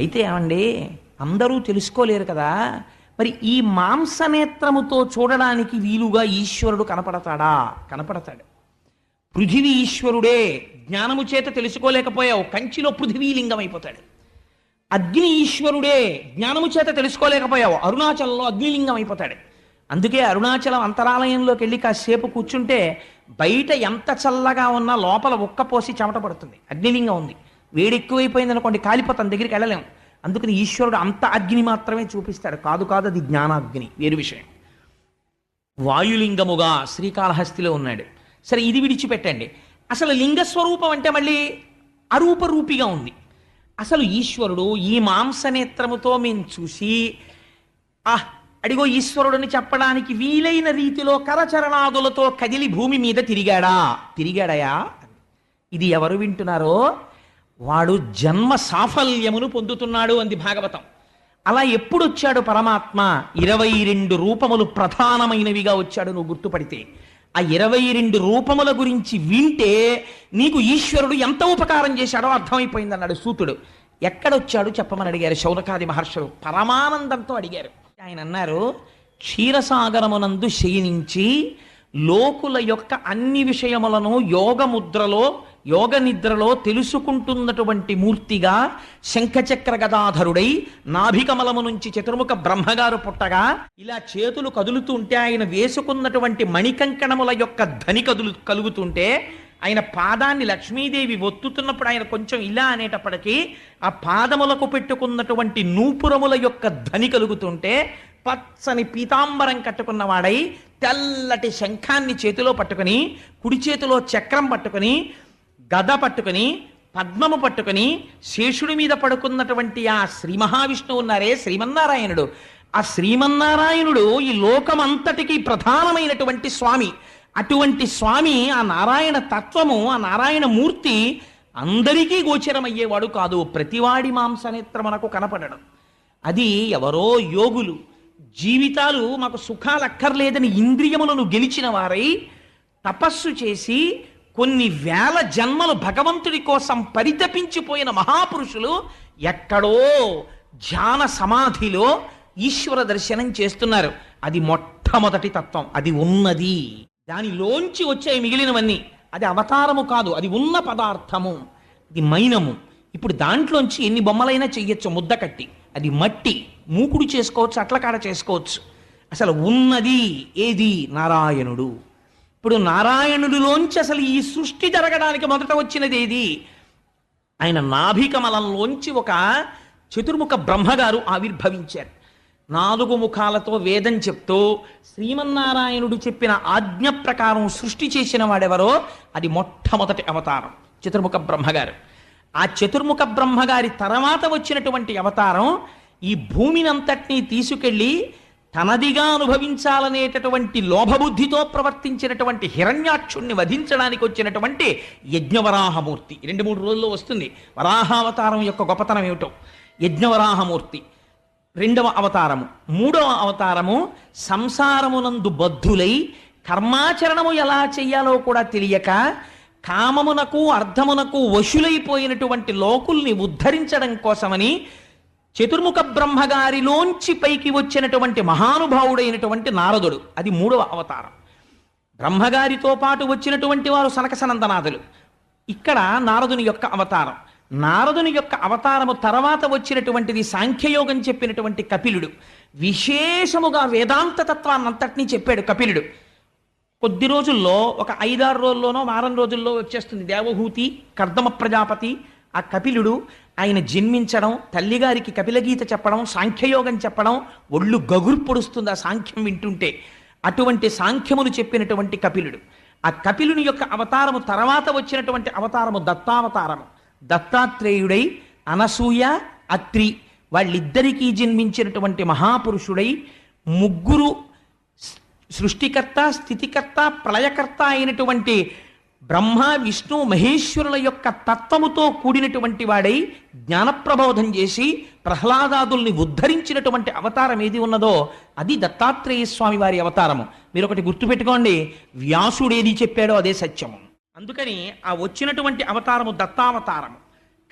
అయితే ఏమండి అందరూ తెలుసుకోలేరు కదా. మరి ఈ మాంసనేత్రముతో చూడడానికి వీలుగా ఈశ్వరుడు కనపడతాడా? కనపడతాడు. పృథివీ ఈశ్వరుడే జ్ఞానము చేత తెలుసుకోలేకపోయావు కంచిలో పృథివీలింగం అయిపోతాడు. అగ్ని ఈశ్వరుడే జ్ఞానము చేత తెలుసుకోలేకపోయావు అరుణాచలంలో అగ్నిలింగం అయిపోతాడు. అందుకే అరుణాచలం అంతరాలయంలోకి వెళ్ళి కాసేపు కూర్చుంటే బయట ఎంత చల్లగా ఉన్నా లోపల ఉక్కపోసి చెమట పడుతుంది అగ్నిలింగం ఉంది. వేడి ఎక్కువైపోయింది అనుకోండి కాలిపోతాం దగ్గరికి వెళ్ళలేం. అందుకని ఈశ్వరుడు అంత అగ్ని మాత్రమే చూపిస్తాడు. కాదు కాదు అది జ్ఞానాగ్ని వేరు విషయం. వాయులింగముగా శ్రీకాళహస్తిలో ఉన్నాడు. సరే ఇది విడిచిపెట్టండి. అసలు లింగస్వరూపం అంటే మళ్ళీ అరూపరూపిగా ఉంది. అసలు ఈశ్వరుడు ఈ మాంసనేత్రముతో మేము చూసి ఆహ్ అడిగో ఈశ్వరుడిని చెప్పడానికి వీలైన రీతిలో కరచరణాదులతో కదిలి భూమి మీద తిరిగాడా? తిరిగాడయా? ఇది ఎవరు వింటున్నారో వాడు జన్మ సాఫల్యమును పొందుతున్నాడు అంది భాగవతం. అలా ఎప్పుడు వచ్చాడు పరమాత్మ? ఇరవై రెండు రూపములు ప్రధానమైనవిగా వచ్చాడు నువ్వు గుర్తుపడితే. ఆ ఇరవై రెండు రూపముల గురించి వింటే నీకు ఈశ్వరుడు ఎంత ఉపకారం చేశాడో అర్థమైపోయింది అన్నాడు సూతుడు. ఎక్కడొచ్చాడు చెప్పమని అడిగారు శౌనకాది మహర్షులు. పరమానందంతో అడిగారు. ఆయన అన్నారు క్షీరసాగరమునందు శయనించి లోకుల యొక్క అన్ని విషయములను యోగముద్రలో యోగ నిద్రలో తెలుసుకుంటున్నటువంటి మూర్తిగా శంఖచక్ర గదాధరుడై నాభికమలము నుంచి చతుర్ముఖ బ్రహ్మగారు పుట్టగా ఇలా చేతులు కదులుతుంటే ఆయన వేసుకున్నటువంటి మణికంకణముల యొక్క ధని కదులు కలుగుతుంటే ఆయన పాదాన్ని లక్ష్మీదేవి ఒత్తుతున్నప్పుడు ఆయన కొంచెం ఇలా అనేటప్పటికీ ఆ పాదములకు పెట్టుకున్నటువంటి నూపురముల యొక్క ధని కలుగుతుంటే పచ్చని పీతాంబరం కట్టుకున్నవాడై తెల్లటి శంఖాన్ని చేతిలో పట్టుకుని కుడి చేతిలో చక్రం పట్టుకుని గద పట్టుకుని పద్మము పట్టుకుని శేషుడి మీద పడుకున్నటువంటి ఆ శ్రీ మహావిష్ణువు ఉన్నారే శ్రీమన్నారాయణుడు. ఆ శ్రీమన్నారాయణుడు ఈ లోకమంతటికి ప్రధానమైనటువంటి స్వామి. అటువంటి స్వామి ఆ నారాయణ తత్వము ఆ నారాయణ మూర్తి అందరికీ గోచరమయ్యేవాడు కాదు. ప్రతివాడి మాంసనేత్రమునకు కనపడడం. అది ఎవరో యోగులు. జీవితాలు మాకు సుఖాలక్కర్లేదని ఇంద్రియములను గెలిచిన వారై తపస్సు చేసి కొన్ని వేల జన్మలు భగవంతుడి కోసం పరితపించిపోయిన మహాపురుషులు ఎక్కడో ధ్యాన సమాధిలో ఈశ్వర దర్శనం చేస్తున్నారు. అది మొట్టమొదటి తత్వం. అది ఉన్నది. దానిలోంచి వచ్చే మిగిలినవన్నీ. అది అవతారము కాదు. అది ఉన్న పదార్థము. అది మైనము. ఇప్పుడు దాంట్లోంచి ఎన్ని బొమ్మలైనా చెయ్యొచ్చు. ముద్ద కట్టి. అది మట్టి. మూకుడు చేసుకోవచ్చు అట్లకాడ చేసుకోవచ్చు. అసలు ఉన్నది ఏది? నారాయణుడు. ఇప్పుడు నారాయణుడిలోంచి అసలు ఈ సృష్టి జరగడానికి మొదట వచ్చినది ఏది? ఆయన నాభికమలంలోంచి ఒక చతుర్ముఖ బ్రహ్మగారు ఆవిర్భవించారు. నాలుగు ముఖాలతో వేదం చెప్తూ శ్రీమన్నారాయణుడు చెప్పిన ఆజ్ఞ ప్రకారం సృష్టి చేసిన వాడెవరో? అది మొట్టమొదటి అవతారం చతుర్ముఖ బ్రహ్మగారు. ఆ చతుర్ముఖ బ్రహ్మగారి తర్వాత వచ్చినటువంటి అవతారం ఈ భూమినంతటినీ తీసుకెళ్ళి తనదిగా అనుభవించాలనేటటువంటి లోభబుద్ధితో ప్రవర్తించినటువంటి హిరణ్యాక్షుణ్ణి వధించడానికి వచ్చినటువంటి యజ్ఞవరాహమూర్తి. రెండు మూడు రోజుల్లో వస్తుంది. వరాహావతారం యొక్క గొప్పతనం ఏమిటో? యజ్ఞవరాహమూర్తి. రెండవ అవతారము. మూడవ అవతారము సంసారమునందు బద్ధులై కర్మాచరణము ఎలా చెయ్యాలో కూడా తెలియక కామమునకు అర్థమునకు వశులైపోయినటువంటి లోకుల్ని ఉద్ధరించడం కోసమని చతుర్ముఖ బ్రహ్మగారిలోంచి పైకి వచ్చినటువంటి మహానుభావుడైనటువంటి నారదుడు. అది మూడవ అవతారం. బ్రహ్మగారితో పాటు వచ్చినటువంటి వారు సనకసనందనాథులు. ఇక్కడ నారదుని యొక్క అవతారం. నారదుని యొక్క అవతారము తర్వాత వచ్చినటువంటిది సాంఖ్యయోగం చెప్పినటువంటి కపిలుడు. విశేషముగా వేదాంత తత్వాన్నంతటినీ చెప్పాడు కపిలుడు. కొద్ది రోజుల్లో ఒక ఐదారు రోజుల్లోనో వారం రోజుల్లో వచ్చేస్తుంది దేవహూతి కర్దమ ప్రజాపతి. ఆ కపిలుడు ఆయన జన్మించడం తల్లిగారికి కపిలగీత చెప్పడం సాంఖ్యయోగం చెప్పడం ఒళ్ళు గగురు పొడుస్తుంది ఆ సాంఖ్యం వింటుంటే. అటువంటి సాంఖ్యములు చెప్పినటువంటి కపిలుడు. ఆ కపిలుని యొక్క అవతారము తర్వాత వచ్చినటువంటి అవతారము దత్తావతారము. దత్తాత్రేయుడై అనసూయ అత్రి వాళ్ళిద్దరికీ జన్మించినటువంటి మహాపురుషుడై ముగ్గురు సృష్టికర్త స్థితికర్త ప్రళయకర్త అయినటువంటి బ్రహ్మ విష్ణు మహేశ్వరుల యొక్క తత్వముతో కూడినటువంటి వాడై జ్ఞానప్రబోధం చేసి ప్రహ్లాదాదుల్ని ఉద్ధరించినటువంటి అవతారం ఏది ఉన్నదో అది దత్తాత్రేయ స్వామి వారి అవతారము. మీరు ఒకటి గుర్తుపెట్టుకోండి వ్యాసుడు ఏది చెప్పాడో అదే సత్యము. అందుకని ఆ వచ్చినటువంటి అవతారము దత్తావతారము.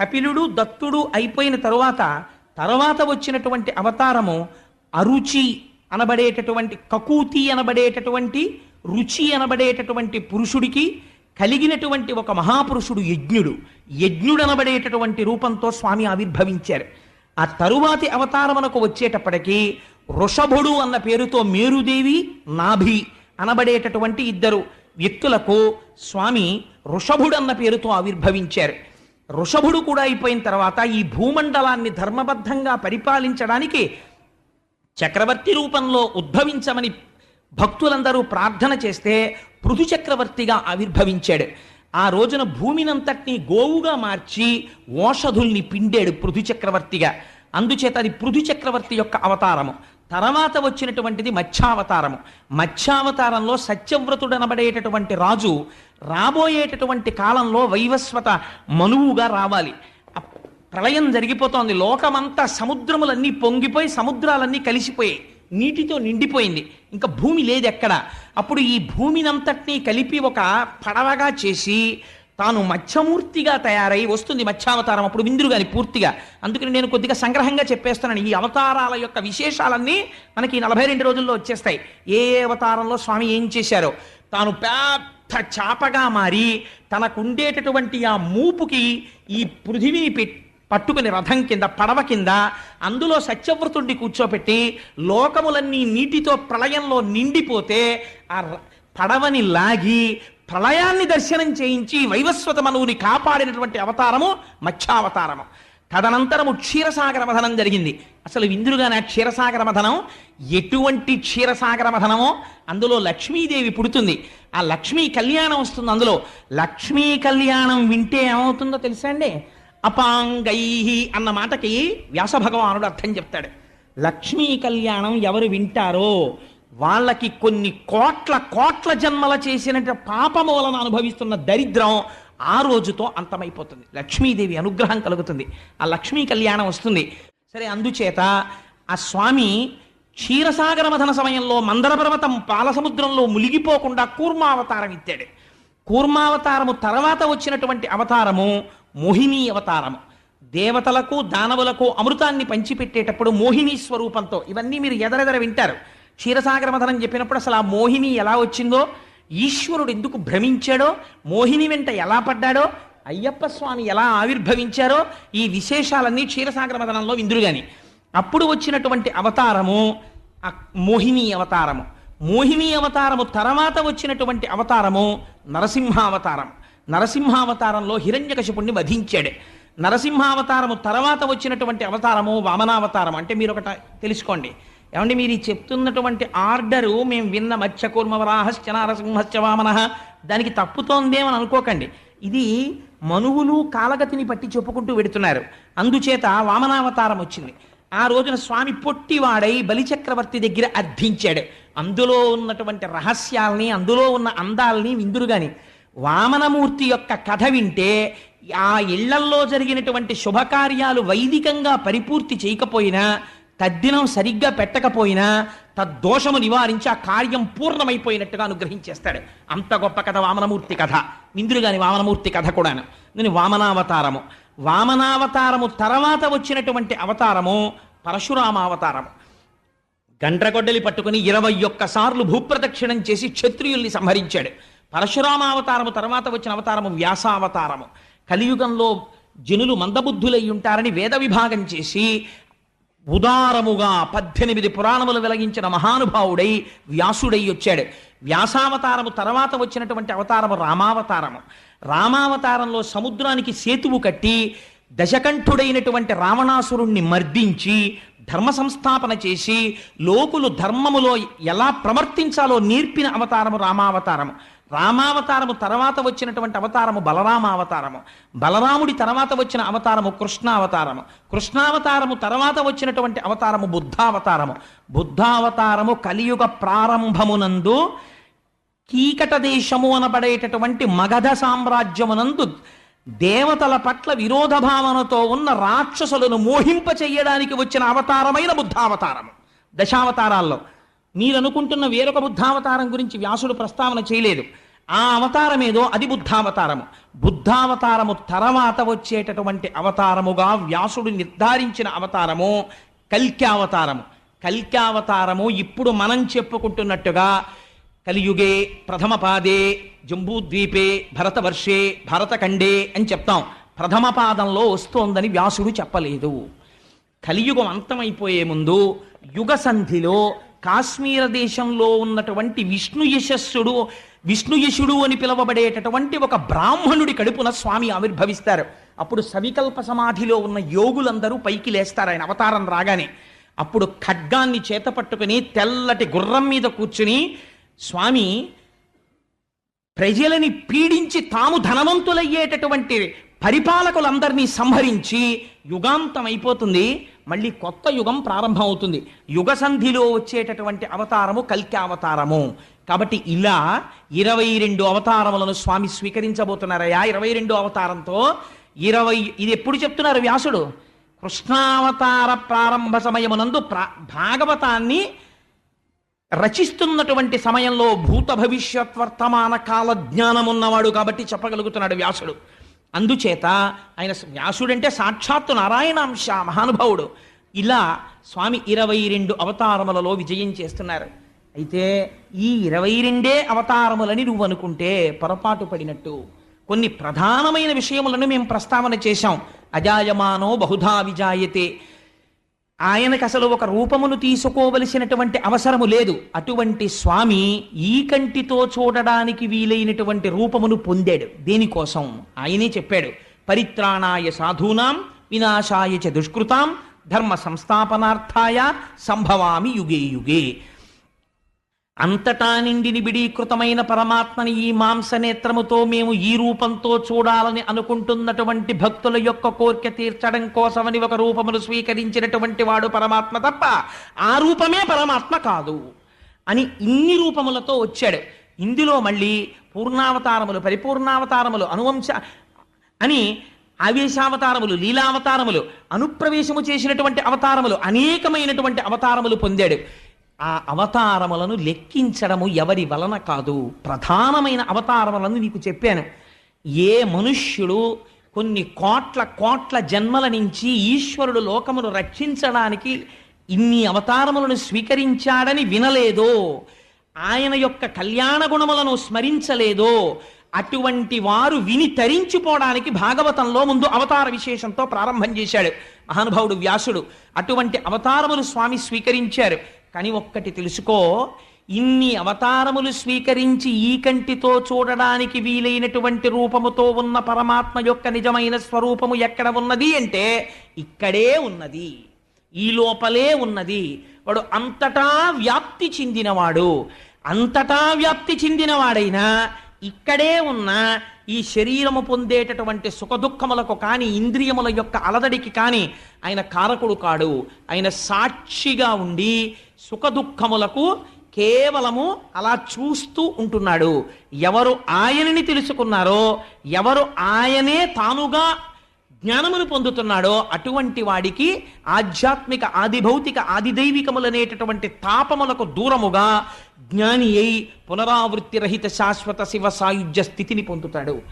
కపిలుడు దత్తుడు అయిపోయిన తరువాత తర్వాత వచ్చినటువంటి అవతారము అరుచి అనబడేటటువంటి కకూతి అనబడేటటువంటి రుచి అనబడేటటువంటి పురుషుడికి కలిగినటువంటి ఒక మహాపురుషుడు యజ్ఞుడు. యజ్ఞుడు అనబడేటటువంటి రూపంతో స్వామి ఆవిర్భవించారు. ఆ తరువాతి అవతారమునకు వచ్చేటప్పటికీ వృషభుడు అన్న పేరుతో మేరుదేవి నాభి అనబడేటటువంటి ఇద్దరు వ్యక్తులకు స్వామి వృషభుడు అన్న పేరుతో ఆవిర్భవించారు. వృషభుడు కూడా అయిపోయిన తర్వాత ఈ భూమండలాన్ని ధర్మబద్ధంగా పరిపాలించడానికి చక్రవర్తి రూపంలో ఉద్భవించమని భక్తులందరూ ప్రార్థన చేస్తే పృథు చక్రవర్తిగా ఆవిర్భవించాడు. ఆ రోజున భూమినంతటినీ గోవుగా మార్చి ఓషధుల్ని పిండాడు పృథు చక్రవర్తిగా. అందుచేత అది పృథు చక్రవర్తి యొక్క అవతారము. తర్వాత వచ్చినటువంటిది మత్స్యావతారము. మత్స్యావతారంలో సత్యవ్రతుడనబడేటటువంటి రాజు రాబోయేటటువంటి కాలంలో వైవస్వత మనువుగా రావాలి. ప్రళయం జరిగిపోతోంది. లోకమంతా సముద్రములన్నీ పొంగిపోయి సముద్రాలన్నీ కలిసిపోయాయి. నీటితో నిండిపోయింది. ఇంకా భూమి లేదు ఎక్కడ అప్పుడు ఈ భూమినంతటినీ కలిపి ఒక పడవగా చేసి తాను మత్స్యమూర్తిగా తయారై వస్తుంది మత్స్యావతారం. అప్పుడు విందురు గాని పూర్తిగా. అందుకని నేను కొద్దిగా సంగ్రహంగా చెప్పేస్తున్నాను ఈ అవతారాల యొక్క విశేషాలన్నీ మనకి నలభై రెండు రోజుల్లో వచ్చేస్తాయి. ఏ ఏ అవతారంలో స్వామి ఏం చేశారో. తాను పెద్ద చాపగా మారి తనకుండేటటువంటి ఆ మూపుకి ఈ పృథివీని పెట్టి పట్టుకుని రథం కింద పడవ కింద అందులో సత్యవ్రతుడిని కూర్చోపెట్టి లోకములన్నీ నీటితో ప్రళయంలో నిండిపోతే ఆ ర- పడవని లాగి ప్రళయాన్ని దర్శనం చేయించి వైవస్వత మనువుని కాపాడినటువంటి అవతారము మత్స్యావతారము తదనంతరము క్షీరసాగర మథనం జరిగింది. అసలు విందురుగానే క్షీరసాగర మథనం ఎటువంటి క్షీరసాగర మథనమో అందులో లక్ష్మీదేవి పుడుతుంది. ఆ లక్ష్మీ కళ్యాణం వస్తుంది అందులో. లక్ష్మీ కళ్యాణం వింటే ఏమవుతుందో తెలుసా అండి? అపాంగై అన్న మాటకి వ్యాస భగవానుడు అర్థం చెప్తాడు. లక్ష్మీ కళ్యాణం ఎవరు వింటారో వాళ్ళకి కొన్ని కోట్ల కోట్ల జన్మల చేసిన పాపము వలన అనుభవిస్తున్న దరిద్రం ఆ రోజుతో అంతమైపోతుంది. లక్ష్మీదేవి అనుగ్రహం కలుగుతుంది. ఆ లక్ష్మీ కళ్యాణం వస్తుంది. సరే అందుచేత ఆ స్వామి క్షీరసాగర మథన సమయంలో మందర పర్వతం పాలసముద్రంలో మునిగిపోకుండా కూర్మావతారం ఇచ్చాడు కూర్మావతారము తర్వాత వచ్చినటువంటి అవతారము మోహిని అవతారము దేవతలకు దానవులకు అమృతాన్ని పంచిపెట్టేటప్పుడు మోహిని స్వరూపంతో ఇవన్నీ మీరు ఎదరెదర వింటారు. క్షీరసాగర మథనం చెప్పినప్పుడు అసలు ఆ మోహిని ఎలా వచ్చిందో ఈశ్వరుడు ఎందుకు భ్రమించాడో మోహిని వెంట ఎలా పడ్డాడో అయ్యప్ప స్వామి ఎలా ఆవిర్భవించారో ఈ విశేషాలన్నీ క్షీరసాగర మథనంలో విందురుగాని అప్పుడు వచ్చినటువంటి అవతారము మోహిని అవతారము. మోహిని అవతారము తర్వాత వచ్చినటువంటి అవతారము నరసింహావతారం. నరసింహావతారంలో హిరణ్యకశిపుణ్ణి వధించాడు. నరసింహావతారము తర్వాత వచ్చినటువంటి అవతారము వామనావతారం అంటే మీరు ఒకట తెలుసుకోండి. ఏమంటే మీరు ఈ చెప్తున్నటువంటి ఆర్డరు మేము విన్న మత్స్యకూర్మవరాహశ్చ నరసింహశ్చ వామన దానికి తప్పుతోందేమని అనుకోకండి. ఇది మనువులు కాలగతిని పట్టి చెప్పుకుంటూ వెడుతున్నారు. అందుచేత వామనావతారం వచ్చింది. ఆ రోజున స్వామి పొట్టివాడై బలిచక్రవర్తి దగ్గర అర్థించాడు అందులో ఉన్నటువంటి రహస్యాల్ని అందులో ఉన్న అందాల్ని విందురుగాని వామనమూర్తి యొక్క కథ వింటే ఆ ఇళ్ళల్లో జరిగినటువంటి శుభకార్యాలు వైదికంగా పరిపూర్తి చేయకపోయినా తద్దినం సరిగ్గా పెట్టకపోయినా తద్దోషము నివారించి ఆ కార్యం పూర్ణమైపోయినట్టుగా అనుగ్రహించేస్తాడు. అంత గొప్ప కథ వామనమూర్తి కథ. ఇంద్రుగాని వామనమూర్తి కథ కూడాను. దీని వామనావతారము. వామనావతారము తర్వాత వచ్చినటువంటి అవతారము పరశురామావతారము. గండ్రగొడ్డలి పట్టుకుని ఇరవై ఒక్కసార్లు భూప్రదక్షిణం చేసి క్షత్రియుల్ని సంహరించాడు. పరశురామావతారము తర్వాత వచ్చిన అవతారము వ్యాసావతారము. కలియుగంలో జనులు మందబుద్ధులై ఉంటారని వేద విభాగం చేసి ఉదారముగా పద్దెనిమిది పురాణములు వెలగించిన మహానుభావుడై వ్యాసుడై వచ్చాడు. వ్యాసావతారము తర్వాత వచ్చినటువంటి అవతారము రామావతారము. రామావతారంలో సముద్రానికి సేతువు కట్టి దశకంఠుడైనటువంటి రావణాసురుణ్ణి మర్దించి ధర్మ సంస్థాపన చేసి లోకులు ధర్మములో ఎలా ప్రవర్తించాలో నేర్పిన అవతారము రామావతారము. రామావతారము తర్వాత వచ్చినటువంటి అవతారము బలరామావతారము బలరాముడి తర్వాత వచ్చిన అవతారము కృష్ణావతారము కృష్ణావతారము తర్వాత వచ్చినటువంటి అవతారము బుద్ధావతారము. బుద్ధావతారము కలియుగ ప్రారంభమునందు కీకట దేశము అనబడేటటువంటి మగధ సామ్రాజ్యమునందు దేవతల పట్ల విరోధ భావనతో ఉన్న రాక్షసులను మోహింప చెయ్యడానికి వచ్చిన అవతారమైన బుద్ధావతారము. దశావతారాల్లో. మీరు అనుకుంటున్న వేరొక బుద్ధావతారం గురించి వ్యాసుడు ప్రస్తావన చేయలేదు. ఆ అవతారం ఏదో అది బుద్ధావతారము. బుద్ధావతారము తర్వాత వచ్చేటటువంటి అవతారముగా వ్యాసుడు నిర్ధారించిన అవతారము కల్క్యావతారము. కల్క్యావతారము ఇప్పుడు మనం చెప్పుకుంటున్నట్టుగా కలియుగే ప్రథమ పాదే జంబూద్వీపే భరతవర్షే భరతఖండే అని చెప్తాం. ప్రథమ పాదంలో వస్తోందని వ్యాసుడు చెప్పలేదు. కలియుగం అంతమైపోయే ముందు యుగ సంధిలో కాశ్మీర దేశంలో ఉన్నటువంటి విష్ణు యశస్సుడు విష్ణు యశుడు అని పిలువబడేటటువంటి ఒక బ్రాహ్మణుడి కడుపున స్వామి ఆవిర్భవిస్తారు. అప్పుడు సవికల్ప సమాధిలో ఉన్న యోగులందరూ పైకి లేస్తారు ఆయన అవతారం రాగానే. అప్పుడు ఖడ్గాన్ని చేత పట్టుకుని తెల్లటి గుర్రం మీద కూర్చుని స్వామి ప్రజలని పీడించి తాము ధనవంతులయ్యేటటువంటి పరిపాలకులందరినీ సంహరించి యుగాంతం అయిపోతుంది. మళ్ళీ కొత్త యుగం ప్రారంభం అవుతుంది యుగ సంధిలో వచ్చేటటువంటి అవతారము కల్కి అవతారము. కాబట్టి ఇలా ఇరవై రెండు అవతారములను స్వామి స్వీకరించబోతున్నారయ్యా. ఇరవై రెండు అవతారంతో ఇరవై ఇది ఎప్పుడు చెప్తున్నారు వ్యాసుడు? కృష్ణావతార ప్రారంభ సమయమునందు ప్రా భాగవతాన్ని రచిస్తున్నటువంటి సమయంలో భూత భవిష్యత్ వర్తమాన కాల జ్ఞానం ఉన్నవాడు కాబట్టి చెప్పగలుగుతున్నాడు వ్యాసుడు. అందుచేత ఆయన వ్యాసుడంటే సాక్షాత్తు నారాయణాంశ మహానుభావుడు. ఇలా స్వామి ఇరవై రెండు అవతారములలో విజయం చేస్తున్నారు. అయితే ఈ ఇరవై రెండే అవతారములని నువ్వు అనుకుంటే పొరపాటు పడినట్టు. కొన్ని ప్రధానమైన విషయములను మేము ప్రస్తావన చేశాం. అజాయమానో బహుధా విజాయతే. ఆయనకు అసలు ఒక రూపమును తీసుకోవలసినటువంటి అవసరము లేదు. అటువంటి స్వామి ఈ కంటితో చూడడానికి వీలైనటువంటి రూపమును పొందాడు. దేనికోసం? ఆయనే చెప్పాడు. పరిత్రాణాయ సాధూనాం వినాశాయ చ దుష్కృతాం ధర్మ సంస్థాపనార్థాయ సంభవామి యుగే యుగే. అంతటా నిండి నిబిడీకృతమైన పరమాత్మని ఈ మాంసనేత్రముతో మేము ఈ రూపంతో చూడాలని అనుకుంటున్నటువంటి భక్తుల యొక్క కోరిక తీర్చడం కోసమని ఒక రూపమును స్వీకరించినటువంటి వాడు పరమాత్మ తప్ప ఆ రూపమే పరమాత్మ కాదు అని ఇన్ని రూపములతో వచ్చాడు. ఇందులో మళ్ళీ పూర్ణావతారములు పరిపూర్ణావతారములు అనువంశ అని ఆవేశావతారములు లీలావతారములు అనుప్రవేశము చేసినటువంటి అవతారములు అనేకమైనటువంటి అవతారములు పొందాడు. ఆ అవతారములను లెక్కించడము ఎవరి వలన కాదు? ప్రధానమైన అవతారములను నీకు చెప్పాను. ఏ మనుష్యుడు కొన్ని కోట్ల కోట్ల జన్మల నుంచి ఈశ్వరుడు లోకమును రక్షించడానికి ఇన్ని అవతారములను స్వీకరించాడని వినలేదో? ఆయన యొక్క కళ్యాణ గుణములను స్మరించలేదో? అటువంటి వారు విని తరించిపోవడానికి భాగవతంలో ముందు అవతార విశేషంతో ప్రారంభం చేశాడు మహానుభావుడు వ్యాసుడు. అటువంటి అవతారములు స్వామి స్వీకరించారు. కానీ ఒక్కటి తెలుసుకో ఇన్ని అవతారములు స్వీకరించి ఈ కంటితో చూడడానికి వీలైనటువంటి రూపముతో ఉన్న పరమాత్మ యొక్క నిజమైన స్వరూపము ఎక్కడ ఉన్నది అంటే ఇక్కడే ఉన్నది ఈ లోపలే ఉన్నది. వాడు అంతటా వ్యాప్తి చెందినవాడు. అంతటా వ్యాప్తి చెందినవాడైనా ఇక్కడే ఉన్న ఈ శరీరము పొందేటటువంటి సుఖదుఖములకు కానీ ఇంద్రియముల యొక్క అలదడికి కానీ ఆయన కారకుడు కాడు. ఆయన సాక్షిగా ఉండి సుఖదుఖములకు కేవలము అలా చూస్తూ ఉంటున్నాడు. ఎవరు ఆయనని తెలుసుకున్నారో ఎవరు ఆయనే తానుగా జ్ఞానమును పొందుతున్నాడో అటువంటి వాడికి ఆధ్యాత్మిక ఆదిభౌతిక ఆదిదైవికములనేటటువంటి తాపములకు దూరముగా జ్ఞాని అయి పునరావృత్తి రహిత శాశ్వత శివ సాయుధ్య స్థితిని పొందుతాడు.